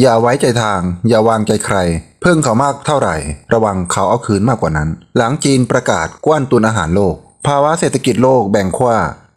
อย่าไว้ใจทาง อย่าวางใจใคร เพิ่งเขามากเท่าไหร่ ระวังเขาเอาคืนมากกว่านั้น หลังจีนประกาศกว้านตุนอาหารโลก ภาวะเศรษฐกิจโลกแบ่งขั้ว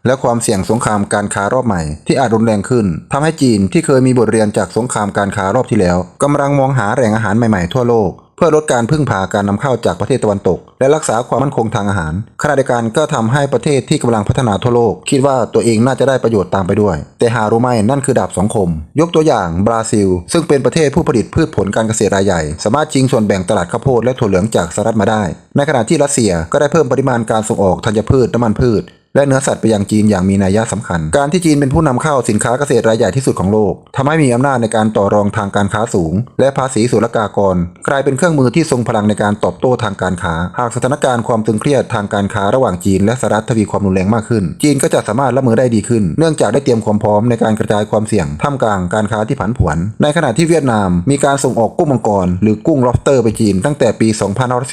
และความเสี่ยงสงครามการค้ารอบใหม่ที่อาจรุนแรงขึ้นทำให้จีนที่เคยมีบทเรียนจากสงครามการค้ารอบที่แล้วกำลังมองหาแหล่งอาหารใหม่ๆทั่วโลก เพื่อลดการพึ่งพาการนำเข้าจากประเทศตะวันตก และรักษาความมั่นคงทางอาหารขณะเดียวกันก็ทำให้ประเทศที่กำลังพัฒนาทั่วโลก คิดว่าตัวเองน่าจะได้ประโยชน์ตามไปด้วย แต่หารู้ไหมนั่นคือดาบสองคม ยกตัวอย่างบราซิล ซึ่งเป็นประเทศผู้ผลิตพืชผลการเกษตรรายใหญ่ สามารถชิงส่วนแบ่งตลาดข้าวโพดและถั่วเหลืองจากสหรัฐมาได้ ในขณะที่รัสเซียก็ได้เพิ่มปริมาณการส่งออกธัญพืชน้ำมันพืช และเนื้อสัตว์ไปยังจีนอย่างมีนัยสำคัญ การที่จีนเป็นผู้นำเข้าสินค้าเกษตรรายใหญ่ที่สุดของโลกทำให้มีอำนาจในการต่อรองทางการค้าสูง และภาษีศุลกากร กลายเป็นเครื่องมือที่ทรงพลังในการตอบโต้ทางการค้า หากสถานการณ์ความตึงเครียดทางการค้าระหว่างจีนและสหรัฐทวีความรุนแรงมากขึ้น จีนก็จะสามารถรับมือได้ดีขึ้น เนื่องจากได้เตรียมความพร้อมในการกระจายความเสี่ยงท่ามกลางการค้าที่ผันผวน ในขณะที่เวียดนามมีการส่งออกกุ้งมังกรหรือกุ้งล็อบสเตอร์ไปจีนตั้งแต่ปี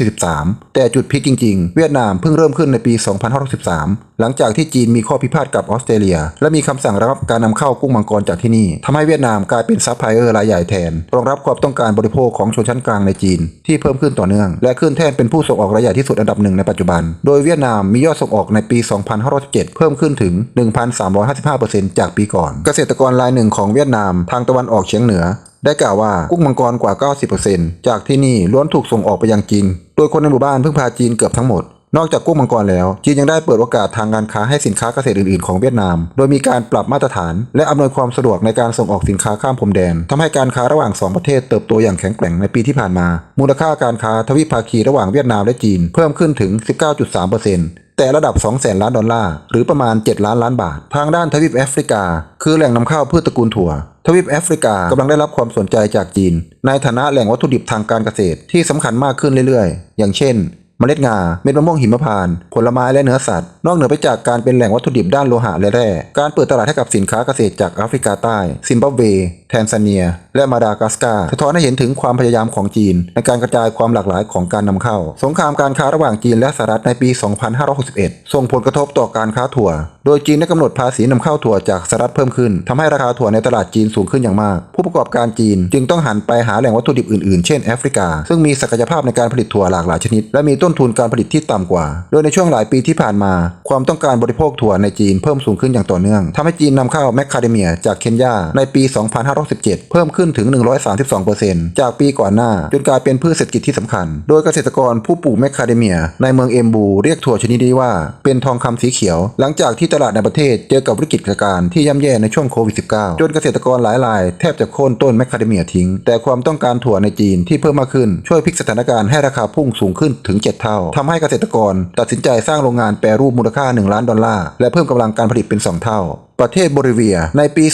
2543 แต่จุดพีคจริง ๆ เวียดนามเพิ่งเริ่มขึ้นในปี 2563 หลังจากที่จีนมีข้อพิพาทกับออสเตรเลีย และมีคำสั่งระงับการนำเข้ากุ้งมังกรจากที่นี่ทำให้เวียดนามกลายเป็นซัพพลายเออร์รายใหญ่แทน รองรับความต้องการบริโภคของชนชั้นกลางในจีน ที่เพิ่มขึ้นต่อเนื่อง และขึ้นแท่นเป็นผู้ส่งออกรายใหญ่ที่สุดอันดับหนึ่งในปัจจุบัน โดยเวียดนามมียอดส่งออกในปี 2517 เพิ่มขึ้นถึง 1,355%จากปีก่อน เกษตรกรรายหนึ่งของเวียดนามทางตะวันออกเฉียงเหนือได้กล่าวว่ากุ้งมังกรกว่า 90%จากที่นี่ล้วนถูกส่งออกไปยังจีน โดยคนในหมู่บ้านพึ่งพาจีนเกือบทั้งหมด นอกจากกุ้งมังกรแล้ว จีนยังได้เปิดโอกาสทางการค้าให้สินค้าเกษตรอื่นๆของเวียดนาม โดยมีการปรับมาตรฐาน และอำนวยความสะดวกในการส่งออกสินค้าข้ามพรมแดนทำให้การค้าระหว่าง 2 ประเทศเติบโตอย่างแข็งแกร่งในปีที่ผ่านมา มูลค่าการค้าทวิภาคีระหว่างเวียดนามและจีนเพิ่มขึ้นถึง 19.3%แต่ระดับ 2 0 0แสนล้านดอลลาร์ หรือประมาณ 7 ล้านล้านบาท ทางด้านทวีปแอฟริกา คือแหล่งนำเข้าพืชตระกูลถั่ว ทวีปแอฟริกากำลังได้รับความสนใจจากจีน ในฐานะแหล่งวัตถุดิบทางการเกษตรที่สำคัญมากขึ้นเรื่อยๆ อย่างเช่น เมล็ดงา เม็ดมะม่วงหิมพานต์ผลไม้และเนื้อสัตว์ นอกเหนือไปจากการเป็นแหล่งวัตถุดิบด้านโลหะและแร่ การเปิดตลาดให้กับสินค้าเกษตรจากแอฟริกาใต้ ซิมบับเว แทนซาเนีย และมาดากัสการ์สะท้อนให้เห็นถึงความพยายามของจีน ในการกระจายความหลากหลายของการนำเข้า สงครามการค้าระหว่างจีนและสหรัฐในปี 2561 ส่งผลกระทบต่อการค้าถั่วโดยจีนได้กำหนดภาษีนำเข้าถั่วจากสหรัฐเพิ่มขึ้นทำให้ราคาถั่วในตลาดจีนสูงขึ้นอย่างมาก ผู้ประกอบการจีนจึงต้องหันไปหาแหล่งวัตถุดิบอื่นๆ เช่นแอฟริกา ซึ่งมีศักยภาพในการผลิตถั่วหลากหลายชนิด และมีต้นทุนการผลิตที่ต่ำกว่า โดยในช่วงหลายปีที่ผ่านมา ความต้องการบริโภคถั่วในจีนเพิ่มสูงขึ้นอย่างต่อเนื่องทำให้จีนนำเข้าแมคคาเดเมียจากเคนยาในปี 2517 เพิ่มขึ้นถึง 132%จากปีก่อนหน้า จนกลายเป็นพืชเศรษฐกิจที่สำคัญ โดยเกษตรกรผู้ปลูกแมคคาเดเมีย ในเมืองเอมบู เรียกถั่วชนิดนี้ว่าเป็นทองคำสีเขียว หลังจากที่ตลาดในประเทศเจอกับวิกฤตการณ์ที่ย่ำแย่ในช่วงโควิด -19 จนเกษตรกรหลายรายแทบจะโค่นต้นแมคคาเดเมียทิ้ง แต่ความต้องการถั่วในจีนที่เพิ่มมากขึ้นช่วยพลิกสถานการณ์ให้ราคาพุ่งสูงขึ้นถึง 7 เท่าทำให้เกษตรกรตัดสินใจสร้างโรงงานแปรรูปมูลค่า 1 ล้านดอลลาร์และเพิ่มกำลังการผลิตเป็น 2 เท่า ประเทศโบลิเวีย ในปี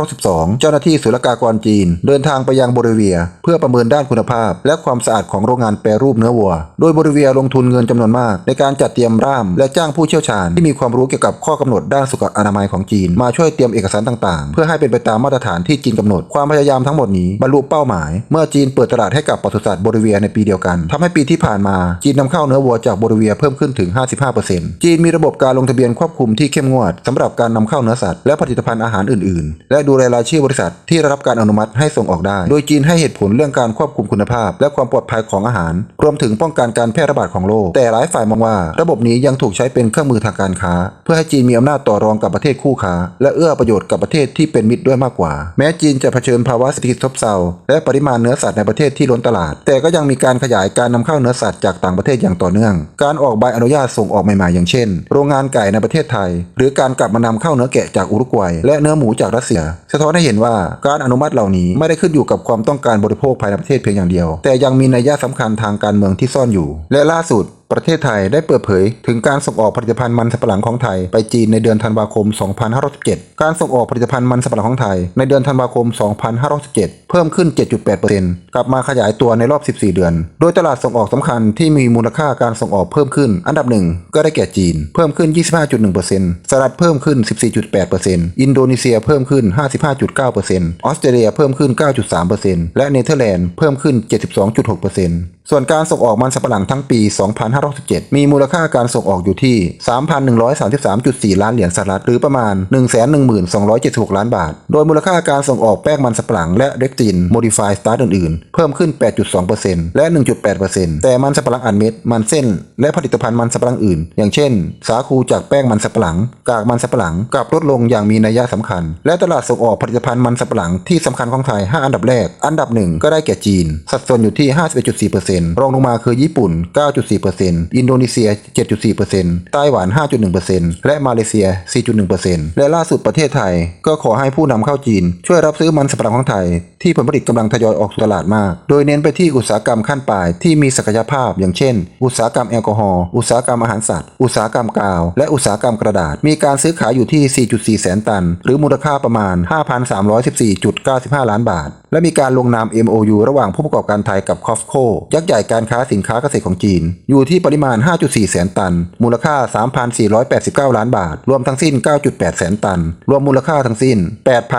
2512 เจ้าหน้าที่ศุลกากรจีน เดินทางไปยังโบลิเวีย เพื่อประเมินด้านคุณภาพ และความสะอาดของโรงงานแปรรูปเนื้อวัว โดยโบลิเวียลงทุนเงินจำนวนมาก ในการจัดเตรียมร่าม และจ้างผู้เชี่ยวชาญที่มีความรู้เกี่ยวกับข้อกำหนดด้านสุขอนามัยของจีน มาช่วยเตรียมเอกสารต่างๆ เพื่อให้เป็นไปตามมาตรฐานที่จีนกำหนด ความพยายามทั้งหมดนี้บรรลุเป้าหมาย เมื่อจีนเปิดตลาดให้กับปศุสัตว์โบลิเวียในปีเดียวกันทำให้ปีที่ผ่านมาจีนนำเข้าเนื้อวัวจากโบลิเวียเพิ่มขึ้นถึง 55%จีนมีระบบการลงทะเบียนควบคุมที่เข้มงวดสำหรับการนำเข้าเนื้อสัตว์และผลิตภัณฑ์อาหารอื่นๆ และดูแลรายชื่อบริษัทที่ได้รับการอนุมัติให้ส่งออกได้ โดยจีนให้เหตุผลเรื่องการควบคุมคุณภาพ และความปลอดภัยของอาหาร รวมถึงป้องกันการแพร่ระบาดของโรคแต่หลายฝ่ายมองว่า ระบบนี้ยังถูกใช้เป็นเครื่องมือทางการค้า เพื่อให้จีนมีอำนาจต่อรองกับประเทศคู่ค้า และเอื้อประโยชน์กับประเทศที่เป็นมิตรด้วยมากกว่า แม้จีนจะเผชิญภาวะเศรษฐกิจซบเซาและปริมาณเนื้อสัตว์ในประเทศที่ล้นตลาด แต่ก็ยังมีการขยายการนำเข้าเนื้อสัตว์จากต่างประเทศอย่างต่อเนื่อง การออกใบอนุญาตส่งออกใหม่ๆอย่างเช่น โรงงานไก่ในประเทศไทย หรือการกลับมานำเข้าเนื้อแกะจากอุรุกวัย และเนื้อหมูจากรัสเซีย สะท้อนให้เห็นว่าการอนุมัติเหล่านี้ไม่ได้ขึ้นอยู่กับความต้องการบริโภคภายในประเทศเพียงอย่างเดียว แต่ยังมีนัยสำคัญทางการเมืองที่ซ่อนอยู่ และล่าสุด ประเทศไทยได้เปิดเผย ถึงการส่งออกผลิตภัณฑ์มันสำปะหลังของไทย ไปจีนในเดือนธันวาคม 2517 การส่งออกผลิตภัณฑ์มันสำปะหลังของไทย ในเดือนธันวาคม 2517 เพิ่มขึ้น 7.8%กลับมาขยายตัวในรอบ 14 เดือน โดยตลาดส่งออกสำคัญที่มีมูลค่าการส่งออกเพิ่มขึ้น อันดับหนึ่งก็ได้แก่จีน เพิ่มขึ้น 25.1%สหรัฐเพิ่มขึ้น 14.8%อินโดนีเซียเพิ่มขึ้น 55.9%ออสเตรเลียเพิ่มขึ้น 9.3%และเนเธอร์แลนด์เพิ่มขึ้น 72.6% ส่วนการส่งออกมันสำปะหลังทั้งปี 2567 มีมูลค่าการส่งออกอยู่ที่ 3,133.4 ล้านเหรียญสหรัฐ หรือประมาณ 1.1276 ล้านบาท โดยมูลค่าการส่งออกแป้งมันสำปะหลังและเรกจินโมดิฟายสตาร์อื่นๆ เพิ่มขึ้น 8.2%และ 1.8%แต่มันสำปะหลังอัดเม็ด มันเส้น และผลิตภัณฑ์มันสำปะหลังอื่น อย่างเช่น สาคูจากแป้งมันสำปะหลัง กากมันสำปะหลังกลับลดลงอย่างมีนัยสำคัญ และตลาดส่งออกผลิตภัณฑ์มันสำปะหลังที่สำคัญของไทย 5 อันดับแรก อันดับหนึ่งก็ได้แก่จีน สัดส่วนอยู่ที่ 51.4%รองลงมาคือญี่ปุ่น 9.4%อินโดนีเซีย 7.4%ไต้หวัน 5.1%และมาเลเซีย 4.1%และล่าสุดประเทศไทย ก็ขอให้ผู้นำเข้าจีน ช่วยรับซื้อมันสำปะหลังของไทย ที่ผลผลิตกำลังทยอยออกสู่ตลาดมาก โดยเน้นไปที่อุตสาหกรรมขั้นปลายที่มีศักยภาพ อย่างเช่น อุตสาหกรรมแอลกอฮอล์อุตสาหกรรมอาหารสัตว์ อุตสาหกรรมกาว และอุตสาหกรรมกระดาษ มีการซื้อขายอยู่ที่ 4.4 แสนตัน หรือมูลค่าประมาณ 5,314.95 ล้านบาท และมีการลงนาม MOU ระหว่างผู้ประกอบการไทยกับคอฟโคยักษใหญ่การค้าสินค้าเกษตรของจีน อยู่ที่ปริมาณ 5.4 แสนตัน มูลค่า 3,489 ล้านบาท รวมทั้งสิ้น 9.8 แสนตัน รวมมูลค่าทั้งสิ้น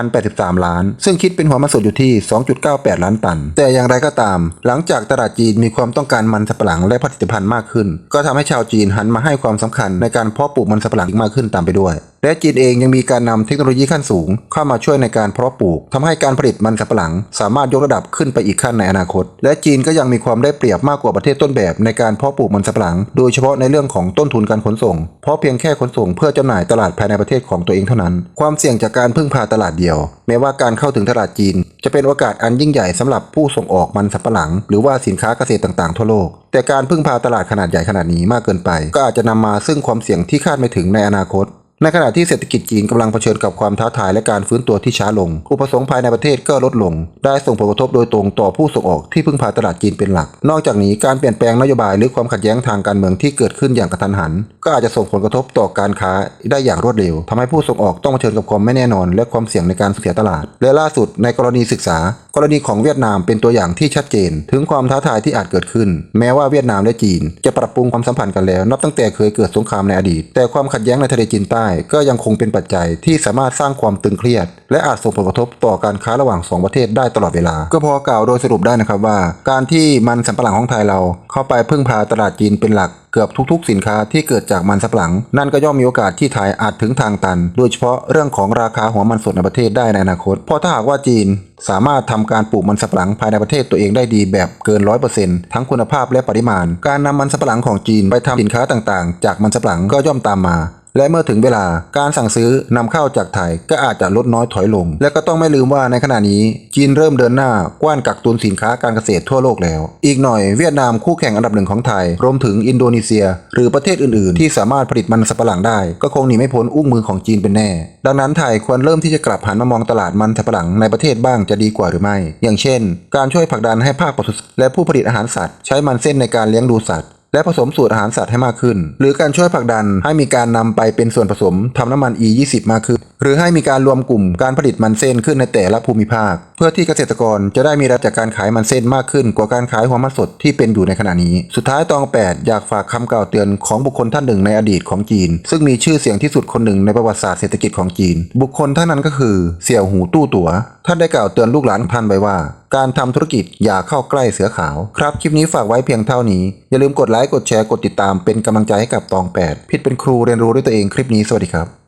8,083 ล้าน ซึ่งคิดเป็นหัวมันสดอยู่ที่ 2.98 ล้านตัน แต่อย่างไรก็ตาม หลังจากตลาดจีนมีความต้องการมันสำปะหลังและผลิตภัณฑ์มากขึ้น ก็ทำให้ชาวจีนหันมาให้ความสำคัญในการเพาะปลูกมันสำปะหลังมากขึ้นตามไปด้วย และจีนเองยังมีการนำเทคโนโลยีขั้นสูง เข้ามาช่วยในการเพาะปลูกทำให้การผลิตมันสำปะหลัง สามารถยกระดับขึ้นไปอีกขั้นในอนาคต และจีนก็ยังมีความได้เปรียบมากกว่าประเทศต้นแบบในการเพาะปลูกมันสำปะหลัง โดยเฉพาะในเรื่องของต้นทุนการขนส่ง เพราะเพียงแค่ขนส่งเพื่อจำหน่ายตลาดภายในประเทศของตัวเองเท่านั้น ความเสี่ยงจากการพึ่งพาตลาดเดียว แม้ว่าการเข้าถึงตลาดจีน จะเป็นโอกาสอันยิ่งใหญ่สำหรับผู้ส่งออกมันสำปะหลัง หรือว่าสินค้าเกษตรต่างๆทั่วโลกแต่การพึ่งพาตลาดขนาดใหญ่ขนาดนี้มากเกินไป ก็อาจจะนำมาซึ่งความเสี่ยงที่คาดไม่ถึงในอนาคต ในขณะที่เศรษฐกิจจีนกำลังเผชิญกับความท้าทายและการฟื้นตัวที่ช้าลง อุปสงค์ภายในประเทศก็ลดลง ได้ส่งผลกระทบโดยตรงต่อผู้ส่งออกที่พึ่งพาตลาดจีนเป็นหลัก นอกจากนี้การเปลี่ยนแปลงนโยบายหรือความขัดแย้งทางการเมืองที่เกิดขึ้นอย่างกระทันหัน ก็อาจจะส่งผลกระทบต่อการค้าได้อย่างรวดเร็วทำให้ผู้ส่งออกต้องเผชิญกับความไม่แน่นอน และความเสี่ยงในการเสียตลาด และล่าสุดในกรณีศึกษา กรณีของเวียดนามเป็นตัวอย่างที่ชัดเจน ถึงความท้าทายที่อาจเกิดขึ้น แม้ว่าเวียดนามและจีน จะปรับปรุงความสัมพันธ์กันแล้ว นับตั้งแต่เคยเกิดสงครามในอดีต แต่ความขัดแย้งในทะเลจีนใต้ก็ยังคงเป็นปัจจัยที่สามารถสร้างความตึงเครียด และอาจส่งผลกระทบต่อการค้าระหว่างสองประเทศได้ตลอดเวลา ก็พอกล่าวโดยสรุปได้นะครับว่า การที่มันสำปะหลังของไทยเราเข้าไปพึ่งพาตลาดจีนเป็นหลักเกือบทุกๆ สินค้าที่เกิดจากมันสำปะหลัง นั่นก็ย่อมมีโอกาสที่ไทยอาจถึงทางตัน โดยเฉพาะเรื่องของราคาหัวมันสดในประเทศได้ในอนาคต เพราะถ้าหากว่าจีนสามารถทำการปลูกมันสำปะหลังภายในประเทศตัวเองได้ดีแบบเกิน100%ทั้งคุณภาพและปริมาณ การนำมันสำปะหลังของจีนไปทำสินค้าต่างๆ จากมันสำปะหลังก็ย่อมตามมา และเมื่อถึงเวลาการสั่งซื้อนำเข้าจากไทยก็อาจจะลดน้อยถอยลง และก็ต้องไม่ลืมว่าในขณะนี้จีนเริ่มเดินหน้ากว้านกักตุนสินค้าการเกษตรทั่วโลกแล้ว อีกหน่อยเวียดนามคู่แข่งอันดับหนึ่งของไทย รวมถึงอินโดนีเซีย หรือประเทศอื่นๆ ที่สามารถผลิตมันสำปะหลังได้ ก็คงหนีไม่พ้นอุ้งมือของจีนเป็นแน่ ดังนั้นไทยควรเริ่มที่จะกลับหันมามองตลาดมันสำปะหลังในประเทศบ้างจะดีกว่าหรือไม่ อย่างเช่น การช่วยผลักดันให้ภาคปศุสัตว์และผู้ผลิตอาหารสัตว์ใช้มันเส้นในการเลี้ยงดูสัตว์ และผสมสูตรอาหารสัตว์ให้มากขึ้น หรือการช่วยผลักดันให้มีการนำไปเป็นส่วนผสมทำน้ำมัน E20 มากขึ้น หรือให้มีการรวมกลุ่มการผลิตมันเส้นขึ้นในแต่ละภูมิภาค เพื่อที่เกษตรกรจะได้มีรายจากการขายมันเส้นมากขึ้น กว่าการขายหัวมันสดที่เป็นอยู่ในขณะนี้ สุดท้ายตอง 8 อยากฝากคำกล่าวเตือนของบุคคลท่านหนึ่งในอดีตของจีน ซึ่งมีชื่อเสียงที่สุดคนหนึ่งในประวัติศาสตร์เศรษฐกิจของจีน บุคคลท่านนั้นก็คือเสี่ยวหูตู้ตั๋วท่านได้กล่าวเตือนลูกหลานท่านไว้ว่า การทำธุรกิจอย่าเข้าใกล้เสือขาว ครับ คลิปนี้ฝากไว้เพียงเท่านี้ อย่าลืมกดไลค์ กดแชร์ กดติดตามเป็นกำลังใจให้กับตอง 8 พิดเป็นครูเรียนรู้ด้วยตัวเองคลิปนี้สวัสดีครับ